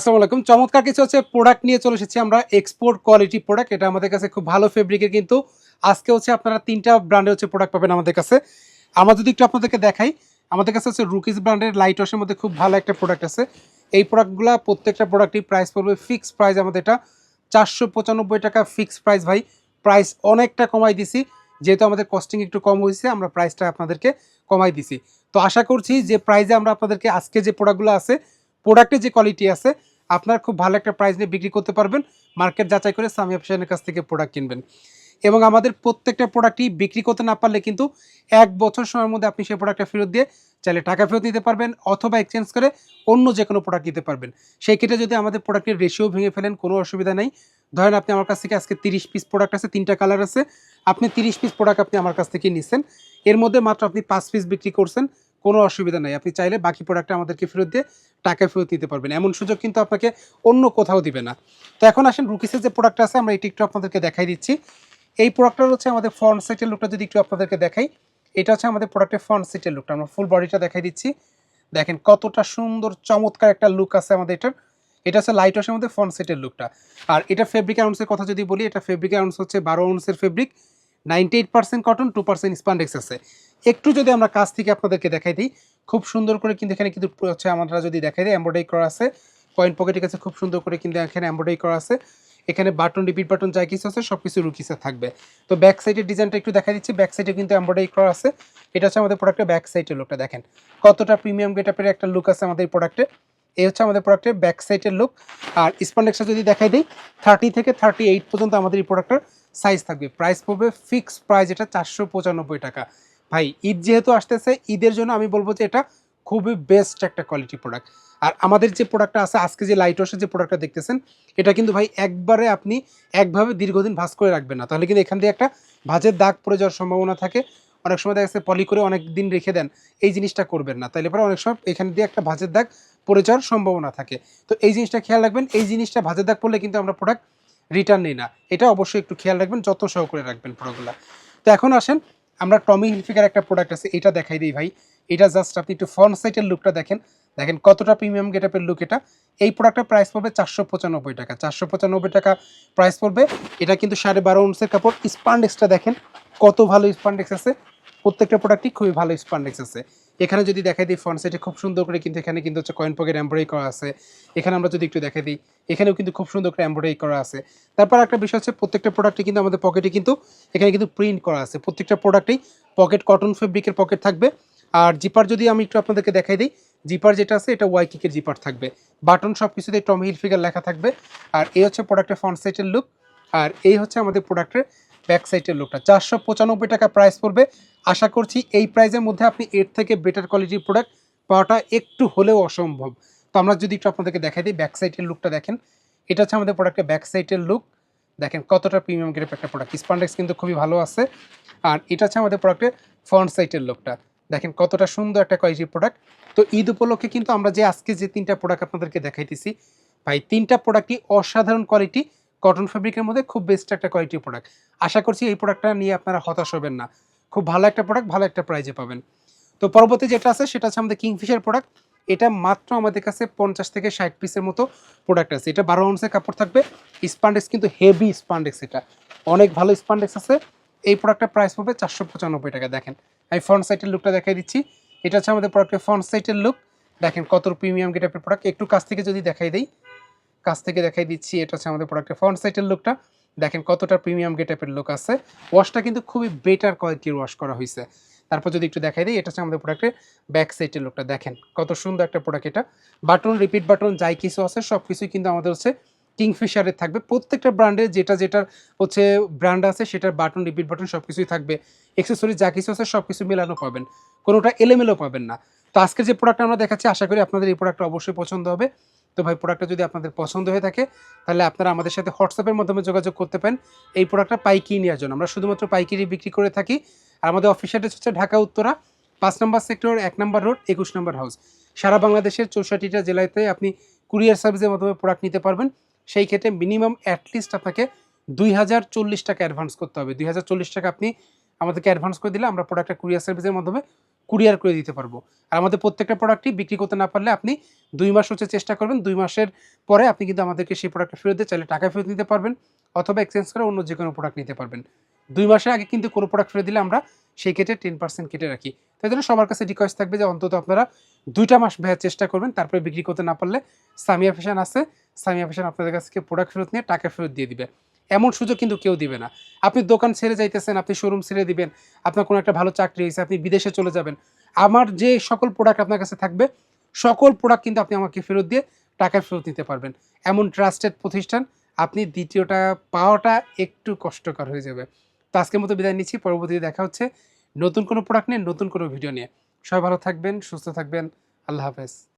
আসসালামু আলাইকুম। চমৎকার কিছু হচ্ছে প্রোডাক্ট নিয়ে চলে এসেছি আমরা এক্সপোর্ট কোয়ালিটি প্রোডাক্ট এটা আমাদের কাছে খুব ভালো ফেব্রিকের কিন্তু আজকে হচ্ছে আপনারা তিনটা ব্র্যান্ডের হচ্ছে প্রোডাক্ট পাবেন আমাদের কাছে। আমরা যদি একটু আপনাদেরকে দেখাই, আমাদের কাছে হচ্ছে রুকিস ব্র্যান্ডের লাইট ওয়াশের মধ্যে খুব ভালো একটা প্রোডাক্ট আছে। এই প্রোডাক্টগুলো প্রত্যেকটা প্রোডাক্টই প্রাইস পড়বে ফিক্স প্রাইস আমাদের এটা। চারশো পঁচানব্বই টাকা ফিক্স প্রাইস ভাই। প্রাইস অনেকটা কমাই দিছি। যেহেতু আমাদের কস্টিং একটু কম হয়েছে, আমরা প্রাইসটা আপনাদেরকে কমাই দিছি। তো আশা করছি যে প্রাইসে আমরা আপনাদেরকে আজকে যে প্রোডাক্টগুলো আছে প্রোডাক্টের যে কোয়ালিটি আছে আপনারা খুব ভালো একটা প্রাইস নিয়ে বিক্রি করতে পারবেন। মার্কেট যাচাই করে সামি অপশনের কাছ থেকে প্রোডাক্ট কিনবেন। এবং আমাদের প্রত্যেকটা প্রোডাক্টই বিক্রি করতে না পারলে কিন্তু এক বছর সময়ের মধ্যে আপনি সেই প্রোডাক্টটা ফেরত দিয়ে চাইলে টাকা ফেরত নিতে পারবেন অথবা এক্সচেঞ্জ করে অন্য যে কোনো প্রোডাক্ট নিতে পারবেন। সেই ক্ষেত্রে যদি আমাদের প্রোডাক্টের রেশিও ভেঙে ফেলেন, কোনো অসুবিধা নেই। ধরেন আপনি আমার কাছ থেকে আজকে তিরিশ পিস প্রোডাক্ট আছে, তিনটা কালার আছে। আপনি তিরিশ পিস প্রোডাক্ট আপনি আমার কাছ থেকে নিচ্ছেন এর মধ্যে মাত্র আপনি পাঁচ পিস বিক্রি করছেন। কোনো অসুবিধা নাই। আপনি চাইলে বাকি প্রোডাক্টটা আমাদেরকে ফেরত দিয়ে টাকা ফেরত নিতে পারবেন। এমন সুযোগ কিন্তু আপনাকে অন্য কোথাও দিবে না। তো এখন আসেন রুকিসের যে প্রোডাক্ট আছে, আমরা এটি একটু আপনাদেরকে দেখাই দিচ্ছি। এই প্রোডাক্টটা হচ্ছে আমাদের ফ্রন্ট সাইটের লুকটা যদি একটু আপনাদেরকে দেখাই, এটা হচ্ছে আমাদের প্রোডাক্টের ফ্রন্ট সাইটের লুকটা আমরা ফুল বডিটা দেখাই দিচ্ছি। দেখেন কতটা সুন্দর, চমৎকার একটা লুক আছে আমাদের এটার। এটা হচ্ছে লাইট ওয়াশের মধ্যে ফ্রন্ট সেটের লুকটা আর এটা ফেব্রিক আউন্সের কথা যদি বলি, এটা ফেব্রিক আউন্স হচ্ছে বারো আউন্সের fabric ninety eight percent cotton two percent spandex আছে। একটু যদি আমরা কাছ থেকে আপনাদেরকে দেখাই দিই, খুব সুন্দর করে কিন্তু এখানে কিন্তু হচ্ছে আমরা যদি দেখাই দিই এম্ব্রয়ডারি করা আছে। পয়েন্ট পকেটের কাছে খুব সুন্দর করে কিন্তু এখানে এম্ব্রয়ডারি করা আছে। এখানে বাটন রিপিট বাটন যা কিছু আছে সব কিছু রুকিসে থাকবে। তো ব্যাক সাইডের ডিজাইনটা একটু দেখা দিচ্ছি। ব্যাক সাইডে কিন্তু এম্ব্রয়ডারি করা আছে। এটা হচ্ছে আমাদের প্রোডাক্টের ব্যাক সাইডের লুকটা দেখেন। কতটা প্রিমিয়াম গেটআপের একটা লুক আছে আমাদের প্রোডাক্টে এই হচ্ছে আমাদের প্রোডাক্টের ব্যাক সাইডের লুক আর স্পন্ডেক্সটা যদি দেখাই দিই থার্টি থেকে থার্টি এইট পর্যন্ত আমাদের এই প্রোডাক্টের সাইজ থাকবে। প্রাইস পড়বে ফিক্সড প্রাইস এটা চারশো পঁচানব্বই টাকা। ভাই, ঈদ যেহেতু আসতেছে, ঈদের জন্য আমি বলব যে এটা খুবই বেস্ট একটা কোয়ালিটি প্রোডাক্ট আর আমাদের যে প্রোডাক্টটা আছে, আজকে যে লাইট ওয়াশের যে প্রোডাক্টটা দেখতেছেন, এটা কিন্তু ভাই একবারে আপনি একভাবে দীর্ঘদিন ভাঁজ করে রাখবেন না। তাহলে কিন্তু এখান দিয়ে একটা ভাঁজের দাগ পড়ে যাওয়ার সম্ভাবনা থাকে। অনেক সময় দেখা যাচ্ছে পলি করে অনেক দিন রেখে দেন, এই জিনিসটা করবেন না। তাইলে পরে অনেক সময় এখান দিয়ে একটা ভাঁজের দাগ পড়ে যাওয়ার সম্ভাবনা থাকে। তো এই জিনিসটা খেয়াল রাখবেন, এই জিনিসটা ভাঁজের দাগ পড়লে কিন্তু আমরা প্রোডাক্ট রিটার্ন নিই না। এটা অবশ্যই একটু খেয়াল রাখবেন যত সহকারে রাখবেন প্রোডাক্টগুলো তো এখন আসেন আমরা টমি হিলফিকার একটা প্রোডাক্ট আছে, এটা দেখাই দিই ভাই। এটা জাস্ট আপনি একটু ফ্রন্ট সাইডের লুকটা দেখেন। দেখেন কতটা প্রিমিয়াম গেটআপের লুক এটা। এই প্রোডাক্টের প্রাইস পড়বে চারশো পঁচানব্বই টাকা। চারশো পঁচানব্বই টাকা প্রাইস পড়বে। এটা কিন্তু সাড়ে বারো উন্সের কাপড়। স্পান্ডেক্সটা দেখেন, কত ভালো স্পান্ডেক্স আছে। প্রত্যেকটা প্রোডাক্টই খুবই ভালো স্পান্ডেক্স আছে। এখানে যদি দেখাই দিই ফ্রন্ট সাইডে খুব সুন্দর করে কিন্তু এখানে কিন্তু হচ্ছে কয়েন পকেট এমব্রয়ডারি করা আছে। এখানে আমরা যদি একটু দেখাই দিই, এখানেও কিন্তু খুব সুন্দর করে এমব্রয়ডারি করা আছে। তারপর একটা বিষয় হচ্ছে প্রত্যেকটা প্রোডাক্টে কিন্তু আমাদের পকেটে কিন্তু এখানে কিন্তু প্রিন্ট করা আছে। প্রত্যেকটা প্রোডাক্টেই পকেট কটন ফেব্রিকের পকেট থাকবে। আর জিপার যদি আমি একটু আপনাদেরকে দেখাই দিই জিপার যেটা আছে এটা ওয়াই কিকের জিপার থাকবে। বাটন সব কিছুতে টমি হিল ফিগার লেখা থাকবে। আর এই হচ্ছে প্রোডাক্টের ফ্রন্ট সাইডের লুক আর এই হচ্ছে আমাদের প্রোডাক্টের ব্যাক সাইডের লুকটা চারশো পঁচানব্বই টাকা প্রাইস পড়বে। আশা করছি এই প্রাইজের মধ্যে আপনি এর থেকে বেটার কোয়ালিটির প্রোডাক্ট পাওয়াটা একটু হলেও অসম্ভব। তো আমরা যদি একটু আপনাদেরকে দেখাই দিই ব্যাক সাইডের লুকটা দেখেন। এটা হচ্ছে আমাদের প্রোডাক্টের ব্যাক সাইডের লুক দেখেন কতটা প্রিমিয়াম গ্রেপ একটা প্রোডাক্ট স্পান্ডেক্স কিন্তু খুবই ভালো আছে। আর এটা হচ্ছে আমাদের প্রোডাক্টের ফ্রন্ট সাইডের লুকটা দেখেন কতটা সুন্দর একটা কোয়ালিটির প্রোডাক্ট তো ঈদ উপলক্ষে কিন্তু আমরা যে আজকে যে তিনটা প্রোডাক্ট আপনাদেরকে দেখাইতেছি, ভাই, তিনটা প্রোডাক্টই অসাধারণ কোয়ালিটি কটন ফেব্রিকের মধ্যে খুব বেস্ট একটা কোয়ালিটির প্রোডাক্ট আশা করছি এই প্রোডাক্টটা নিয়ে আপনারা হতাশ হবেন না। খুব ভালো একটা প্রোডাক্ট ভালো একটা প্রাইজে পাবেন। তো পরবর্তী যেটা আছে, সেটা হচ্ছে আমাদের কিংফিশার প্রোডাক্ট এটা মাত্র আমাদের কাছে পঞ্চাশ থেকে ষাট পিসের মতো প্রোডাক্ট আছে। এটা বারো আউন্সের কাপড় থাকবে। স্পান্ডেক্স কিন্তু হেভি স্পান্ডেক্স এটা। অনেক ভালো স্পান্ডেক্স আছে। এই প্রোডাক্টের প্রাইস পাবে চারশো পঁচানব্বই টাকা। দেখেন, আমি ফ্রন্ট সাইডের লুকটা দেখাই দিচ্ছি। এটা হচ্ছে আমাদের প্রোডাক্টের ফ্রন্ট সাইডের লুক দেখেন কত প্রিমিয়াম গেটাপের প্রোডাক্ট একটু কাছ থেকে যদি দেখাই দিই, কাছ থেকে দেখাই দিচ্ছি, এটা হচ্ছে আমাদের প্রোডাক্টের ফ্রন্ট সাইডের লুকটা দেখেন কতটা প্রিমিয়াম গেটাপের লোক আছে। ওয়াশটা কিন্তু খুবই বেটার কোয়ালিটির ওয়াশ করা হয়েছে তারপর যদি একটু দেখাই দিই, এটা হচ্ছে আমাদের প্রোডাক্টের ব্যাক সাইডের লোকটা দেখেন কত সুন্দর একটা প্রোডাক্ট এটা। বাটন রিপিট বাটন যাই কিছু আছে সব কিছুই কিন্তু আমাদের হচ্ছে কিংফিশারের থাকবে। প্রত্যেকটা ব্র্যান্ডের যেটা, যেটার হচ্ছে ব্র্যান্ড আছে, সেটার বাটন রিপিট বাটন সব কিছুই থাকবে। এক্সেসরি যা কিছু আছে সব কিছু মেলানো পাবেন। কোনোটা এলোমেলো পাবেন না। তো আজকে যে প্রোডাক্ট আমরা দেখাচ্ছি, আশা করি আপনাদের এই প্রোডাক্টটা অবশ্যই পছন্দ হবে। তো ভাই প্রোডাক্টটা যদি আপনাদের পছন্দ হয়ে থাকে, তাহলে আপনারা আমাদের সাথে হোয়াটসঅ্যাপের মাধ্যমে যোগাযোগ করতে পারেন। এই প্রোডাক্টটা পাইকি নেওয়ার জন্য। আমরা শুধুমাত্র পাইকারি বিক্রি করে থাকি। আর আমাদের অফিস অ্যাড্রেস হচ্ছে ঢাকা, উত্তরা, পাঁচ নম্বর সেক্টর এক নম্বর রোড একুশ নম্বর হাউস সারা বাংলাদেশের চৌষট্টিটা জেলাতে আপনি কুরিয়ার সার্ভিসের মাধ্যমে প্রোডাক্ট নিতে পারবেন। সেই ক্ষেত্রে মিনিমাম অ্যাটলিস্ট আপনাকে দুই হাজার চল্লিশ টাকা অ্যাডভান্স করতে হবে। দুই হাজার চল্লিশ টাকা আপনি আমাদেরকে অ্যাডভান্স করে দিলে আমরা প্রোডাক্টটা কুরিয়ার সার্ভিসের মাধ্যমে কুরিয়ার করে দিতে পারব। আর আমাদের প্রত্যেকটা প্রোডাক্টই বিক্রি করতে না পারলে আপনি দুই মাস হচ্ছে চেষ্টা করবেন, দুই মাসের পরে আপনি কিন্তু আমাদেরকে সেই প্রোডাক্টটা ফেরত দিয়ে চাইলে টাকা ফেরত নিতে পারবেন অথবা এক্সচেঞ্জ করে অন্য যে কোনো প্রোডাক্ট নিতে পারবেন। দুই মাসের আগে কিন্তু কোনো প্রোডাক্ট ফেরত দিলে আমরা সেই কেটে টেন পার্সেন্ট কেটে রাখি। তাই জন্য সবার কাছে রিকোয়েস্ট থাকবে যে অন্তত আপনারা দুইটা মাস ভেয়ার চেষ্টা করবেন, তারপরে বিক্রি করতে না পারলে সামিয়া ফ্যাশন আছে, সামিয়া ফ্যাশন আপনাদের কাছ থেকে প্রোডাক্ট ফেরত নিয়ে টাকা ফেরত দিয়ে দিবে। এমন সুযোগ কিন্তু কেউ দিবে না। আপনি দোকান ছেড়ে যাইতেছেন, আপনি শোরুম ছেড়ে দিবেন, আপনার কোনো একটা ভালো চাকরি হয়েছে, আপনি বিদেশে চলে যাবেন। আমার যে সকল প্রোডাক্ট আপনার কাছে থাকবে, সকল প্রোডাক্ট কিন্তু আপনি আমাকে ফেরত দিয়ে টাকা ফেরত নিতে পারবেন। এমন ট্রাস্টেড প্রতিষ্ঠান, আপনি দ্বিতীয়টা পাওয়াটা একটু কষ্টকর হয়ে যাবে। তো আজকের মতো বিদায় নিচ্ছি, পরবর্তীতে দেখা হচ্ছে নতুন কোনো প্রোডাক্ট নিয়ে, নতুন কোনো ভিডিও নিয়ে। সবাই ভালো থাকবেন, সুস্থ থাকবেন, আল্লাহ হাফেজ।